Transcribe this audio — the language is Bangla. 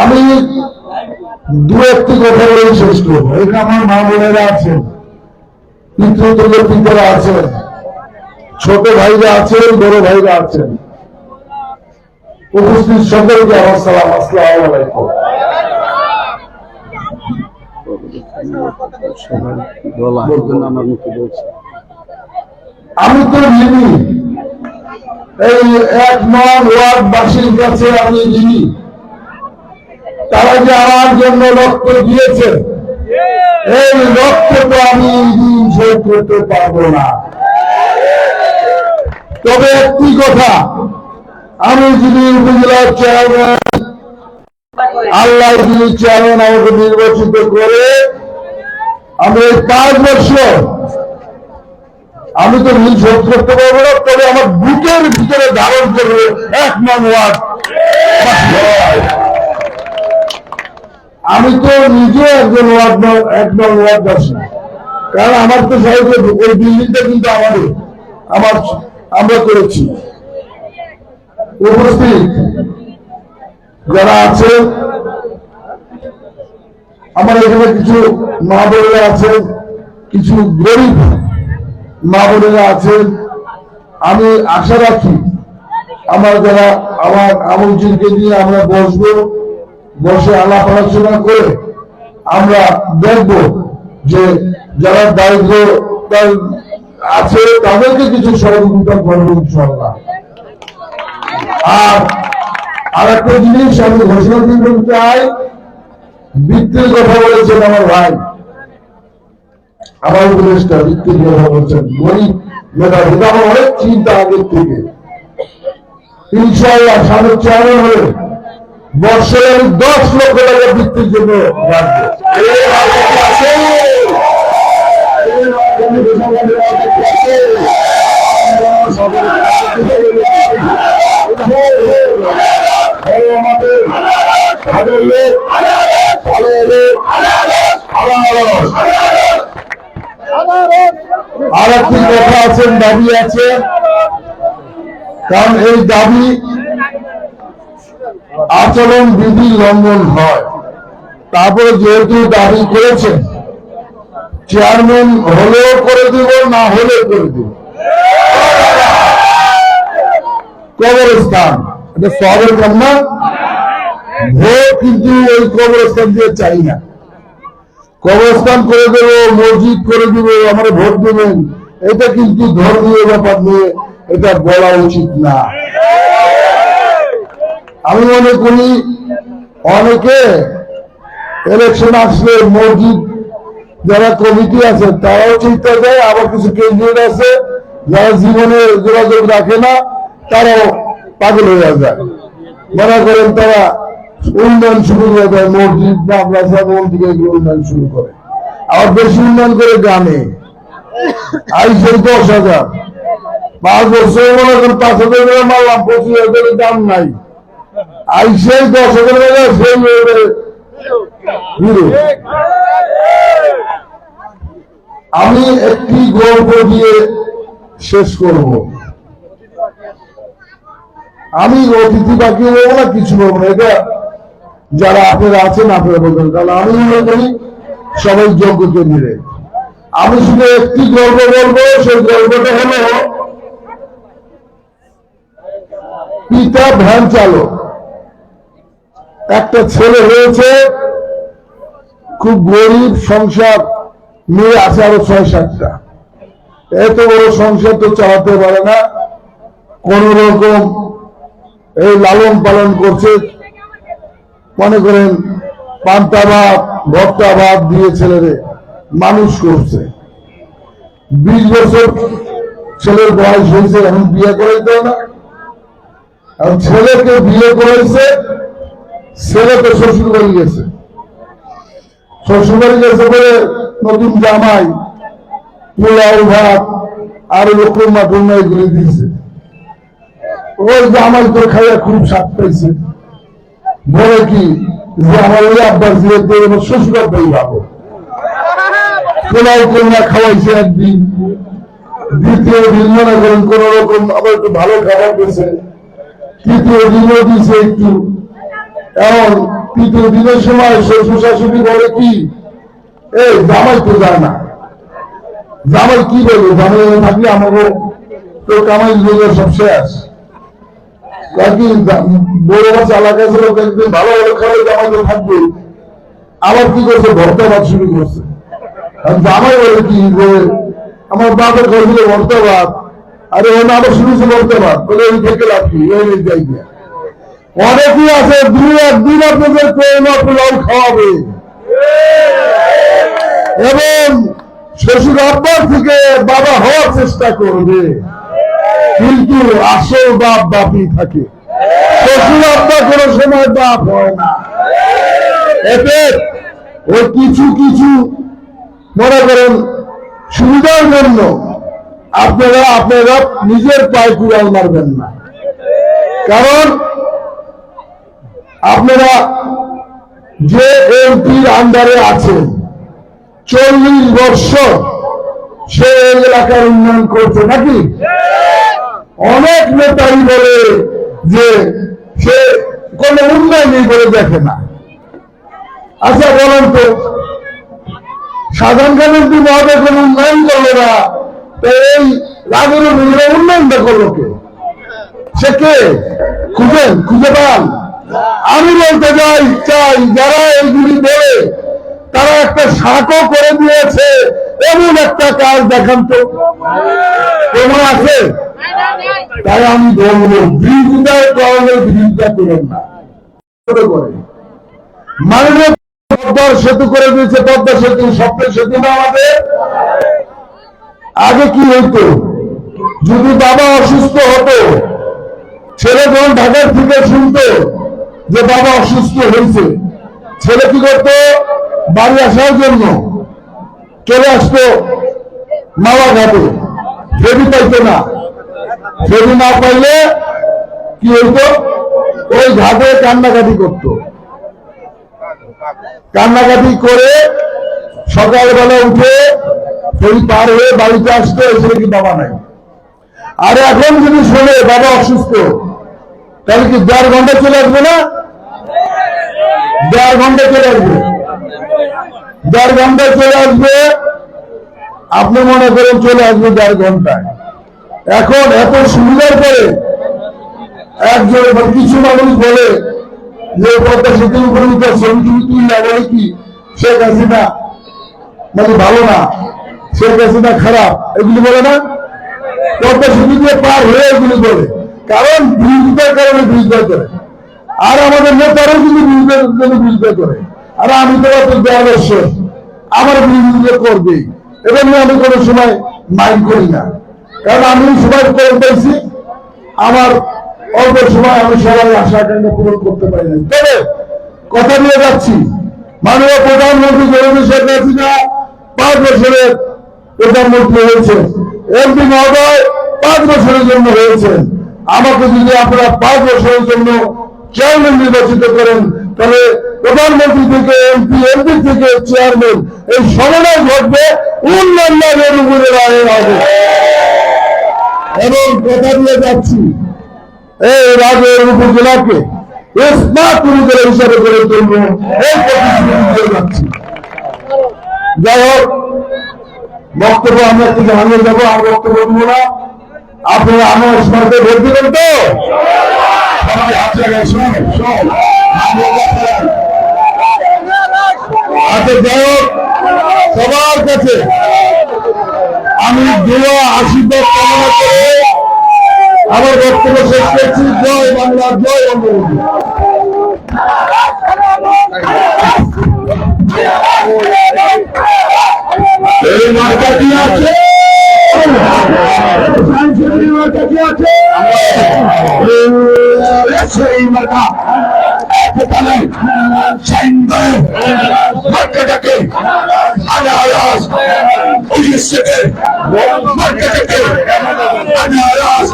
আমি দু একটি কথা বলে শেষ করব। এখানে আমার মা বোনেরা আছেন পিতৃতুল্য পিতারা আছেন, ছোট ভাইরা আছেন, বড় ভাইরা আছেন, উপস্থিত সকলকে আমার সালাম, আসসালাম আলাইকুম। আমি তো ঋণী এই এক নন ওয়ার্ডবাসীর কাছে আমি ঋণী তারা যে আমার জন্য রক্ত দিয়েছে, এই রক্ত তো আমি ঋণ করতে পারব না। তবে একটি কথা, আমি যদি উপজেলার চেয়ারম্যান আল্লাহ যদি চেয়ারম্যান আমাকে নির্বাচিত করে, আমি এই পাঁচ বছর আমি তো ঋণ শোধ করতে পারব না, তবে আমার বুকের ভিতরে ধারণ করবে এক নং ওয়ার্ড। আমি তো নিজে একজন ওয়ার্ড নং- এক নং কারণ আমার তো সহজে ওই বিল্ডিংটা কিন্তু আমাদের, আমার আমরা করেছি। উপস্থিত যারা আছে, আমার এখানে কিছু মা বোনেরা আছেন, কিছু গরিব মা বোনেরা আছেন। আমি আশা রাখি আমার যারা, আমার আমলজিনকে নিয়ে আমরা বসবো। বসে আলাপ আলোচনা করে আমরা দেখব যে যারা দারিদ্র আছে, তাদেরকে কিছু সহযোগিতা করব ইনশাল্লাহ আর আর একটা জিনিস আমি ঘোষণা দিতে চাই, বৃত্তির কথা বলেছেন আমার ভাই। আমার উপদেশটা বৃত্তির কথা বলছেন। গরিব মেধাবী এটা আমার চিন্তা আগের থেকে। ইনশাআল্লাহ সামনে চেয়ারম্যান হলে আমি দশ লক্ষ টাকা বৃত্তির জন্য। আর একটি কথা আছেন দাবি আছে কারণ এই দাবি আচরণ বিধি লঙ্ঘন হয়। তারপরে যেহেতু দাবি করেছেন, চেয়ারম্যান হলেও করে দিব, না হলেও করে দিব। কবরস্থান, এটা সবের কন্যা ভোট কিন্তু ওই কবরস্থান দিয়ে চাই না। কবরস্থান করে দেব, মসজিদ করে দিব, আমরা ভোট দেবেন। এটা কিন্তু ধর্মীয় ব্যাপার নিয়ে এটা বলা উচিত না। আমি মনে করি অনেকে ইলেকশন আসলে মসজিদ যারা কমিটি আছে, তারাও চিন্তা দেয় আবার কিছু ক্যান্ডিডেট আছে যারা জীবনে যোগাযোগ রাখে না, তারাও পাগল হয়ে যায়। মনে করেন তারা উন্নয়ন শুরু করে দেয়, মসজিদ, মাদ্রাসা, মন্দির উন্নয়ন শুরু করে। আবার বেশি উন্নয়ন করে গ্রামে। আইসে দশ হাজার। পাঁচ বছর মনে করেন পাঁচ হাজার মারলাম, পঁচিশ হাজারের দাম নাই। আমি একটি গল্প দিয়ে শেষ করব। আমি অতিথি বাকি বলব না, কিছু বলব না। এটা যারা আপনারা আছেন, আপনারা বলবেন কারণ আমি মনে করি সবাই যোগ্যকে মিলে আমি শুধু একটি গল্প বলব, সেই গল্পটা হলো, পিতা ভ্যান চালক। একটা ছেলে হয়েছে, খুব গরিব সংসার, মেয়ে আছে আরও ছয় সাতটা। এত বড় সংসার তো চালাতে পারে না। কোন রকম এই লালন পালন করছে। মনে করেন, পান্তা ভাত, ভর্তা ভাত দিয়ে ছেলেরে মানুষ করছে। বিশ বছর ছেলের বয়স হয়েছে, এখন বিয়ে করাইতে না। ছেলেকে বিয়ে করাইছে ছেলে তো শ্বশুর বাড়ি গেছে। শ্বশুর বাড়ি গেছে বলে নতুন জামাই, পোলাও ভাত, আর এগুলি দিয়েছে। ওই জামাই তো খাইয়া খুব স্বাদ পাইছে। বলে কি, যে আমার ওই এবার শ্বশুর আব্বাই ভাবো পোলাও কন্যা খাওয়াইছে একদিন? দ্বিতীয় দিন মনে করেন কোন রকম আবার একটু ভালো খাবার দিয়েছে। তৃতীয় দিনও দিয়েছে একটু। দিনের সময় শ্বশুর শাশুড়ি বলে কি? এই জামাই তো যায় না। জামাই কি জামাই থাকলে আমাকে কামাই সব শেষ। বড় মাছ এলাকা ছিল ভালো ভালো খাবার জামাই তো থাকবে। আবার কি করছে? ভর্তা ভাত শুরু করছে। জামাই বলে কি যে, আমার বাপের খাইছিল ভর্তা ভাত আরে ওখানে আবার শুনেছে ভর্তা ভাত বলে ওই থেকে লাভ ওই যাই গিয়া। অনেকই আছে, দুই একদিন আপনাদের প্রেম পোলাও খাওয়াবে। এবং শ্বশুর আব্বার থেকে বাবা হওয়ার চেষ্টা করবে। কিন্তু আসল বাপ বাপই থাকে। শ্বশুর আব্বা কোনো সময় বাপ হয় না। এতে ও কিছু কিছু, মনে করেন, সুবিধার জন্য আপনারা আপনারা নিজের পায়ে কুড়াল মারবেন না। কারণ আপনারা যে এমপির আন্ডারে আছেন। চল্লিশ বছর সে এলাকার উন্নয়ন করছে নাকি? অনেক নেতাই বলে যে সে কোন উন্নয়নই করে দেখে না। আচ্ছা বলেন তো, সাধারণ গান্ধী মহোদয় কোন উন্নয়ন করল না? তো এই রাগের উন্নয়নটা করল কে? সে কে? খুঁজেন, খুঁজে পান। আমি বলতে চাই চাই যারা এইগুলি বলে, তারা একটা সাঁকো করে দিয়েছে, এমন একটা কাজ দেখান তো। প্রমাণ আছে? তাই আমি বলব বিরোধিতার কারণে বিরোধিতা করেন না। সেতু করে দিয়েছে, পদ্মা সেতু, স্বপ্নের সেতু না আমাদের? আগে কি হইতো? যদি বাবা অসুস্থ হতো ছেলে যখন ঢাকার থেকে শুনতো যে বাবা অসুস্থ হয়েছে, ছেলে কি করতো? বাড়ি আসার জন্য চলে আসতো মামা ঘাটে। ফেরি পাইতো না। ফেরি না পাইলে কি হইতো? ওই ঘাটে কান্নাকাটি করতো। কান্নাকাটি করে সকালবেলা উঠে ফেরি পার হয়ে বাড়িতে আসতো ওই ছেলে কি বাবা নাই। আর এখন যদি শোনে বাবা অসুস্থ তাহলে কি দেড় ঘণ্টা চলে আসবে না? দেড় ঘণ্টা চলে আসবে। দেড় ঘণ্টা চলে আসবে, আপনি মনে করেন চলে আসবে দেড় ঘন্টায়। এখন এত সুবিধার পরে একজন কিছু মানুষ বলে যে পদ্মা তুললে বলে কি শেখ হাসিনা মানে ভালো না? শেখ হাসিনা খারাপ। এগুলি বলে না। পদ্মা সেতু দিয়ে পার হয়ে এগুলি বলে। কারণ বিরোধিতার কারণে বিরোধিতা করে। আর আমাদের নেতারাও কিন্তু বিরোধিতার জন্য বিরোধিতা করে। আর আমি তো অত দেওয়ার আমার বিরোধিতা করবেই। এবং আমি কোনো সময় মাইন্ড করি না। কারণ আমি সবাই করে পেয়েছি আমার অল্প সময় আমি সবাই আশা আকাঙ্ক্ষা পূরণ করতে পারি না তবে কথা নিয়ে যাচ্ছি। মাননীয় প্রধানমন্ত্রী জননী শেখ হাসিনা পাঁচ বছরের প্রধানমন্ত্রী হয়েছে এমপি মহোদয় পাঁচ বছরের জন্য হয়েছে আমাকে যদি আপনারা পাঁচ বছরের জন্য চেয়ারম্যান নির্বাচিত করেন, তাহলে প্রধানমন্ত্রী থেকে এমপি এমপি থেকে চেয়ারম্যান এই সমন্বয় ঘটবে উন্নয়নের উপরে হবে। এবং কথা দিয়ে যাচ্ছি, এই রাজের উপজেলাকে স্মার্ট উপজেলা হিসাবে গড়ে তুলব, এই প্রতিশ্রুতি যাচ্ছি। যাই হোক, বক্তব্য আমরা একটু জানিয়ে যাব আর বক্তব্য দেবো না। আপনারা আমার স্মার্টে ভোট তো? আচ্ছা সবার কাছে আমি দোয়া, আশীর্বাদ কামনা করে আমার বক্তব্য শেষ করছি। জয় বাংলা, জয় বঙ্গবন্ধু এই মার্কা কি আছে? সেই মাথা এখানে সাইনবোর্ড মার্কেটকে আনারস পুলিশ থেকে মার্কেটকে আনারস